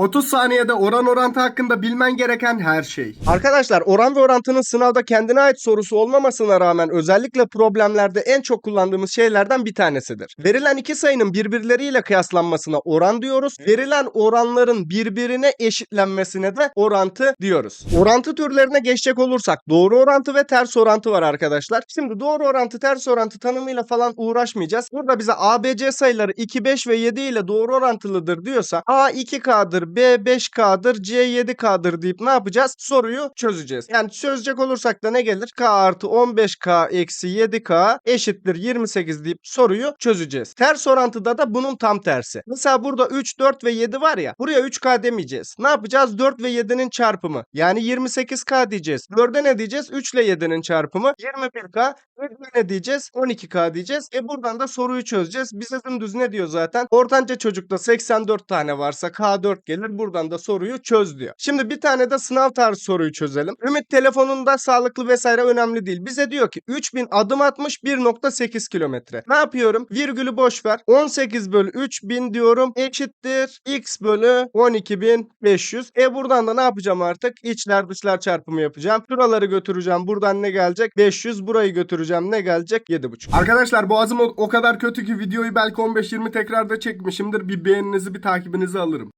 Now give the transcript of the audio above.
30 saniyede oran orantı hakkında bilmen gereken her şey. Arkadaşlar oran ve orantının sınavda kendine ait sorusu olmamasına rağmen özellikle problemlerde en çok kullandığımız şeylerden bir tanesidir. Verilen iki sayının birbirleriyle kıyaslanmasına oran diyoruz. Verilen oranların birbirine eşitlenmesine de orantı diyoruz. Orantı türlerine geçecek olursak doğru orantı ve ters orantı var arkadaşlar. Şimdi doğru orantı ters orantı tanımıyla falan uğraşmayacağız. Burada bize ABC sayıları 2, 5 ve 7 ile doğru orantılıdır diyorsa A 2K'dır, B 5K'dır, C 7K'dır deyip ne yapacağız? Soruyu çözeceğiz. Yani çözecek olursak da ne gelir? K artı 15K eksi 7K eşittir 28 deyip soruyu çözeceğiz. Ters orantıda da bunun tam tersi. Mesela burada 3, 4 ve 7 var ya buraya 3K demeyeceğiz. Ne yapacağız? 4 ve 7'nin çarpımı. Yani 28K diyeceğiz. 4'e ne diyeceğiz? 3 ile 7'nin çarpımı. 21K. 3'e ne diyeceğiz? 12K diyeceğiz. E buradan da soruyu çözeceğiz. Bize dümdüz ne diyor zaten? Ortanca çocukta 84 tane varsa K4 gelir. Buradan da soruyu çöz diyor. Şimdi bir tane de sınav tarzı soruyu çözelim. Ümit telefonunda sağlıklı vesaire önemli değil. Bize diyor ki 3000 adım atmış 1.8 kilometre. Ne yapıyorum? Virgülü boş ver. 18 bölü 3000 diyorum. Eşittir. X bölü 12500. E buradan da ne yapacağım artık? İçler dışlar çarpımı yapacağım. Şuraları götüreceğim. Buradan ne gelecek? 500. Burayı götüreceğim. Ne gelecek? 7.5. Arkadaşlar boğazım o kadar kötü ki videoyu belki 15-20 tekrarda çekmişimdir. Bir beğeninizi bir takibinizi alırım.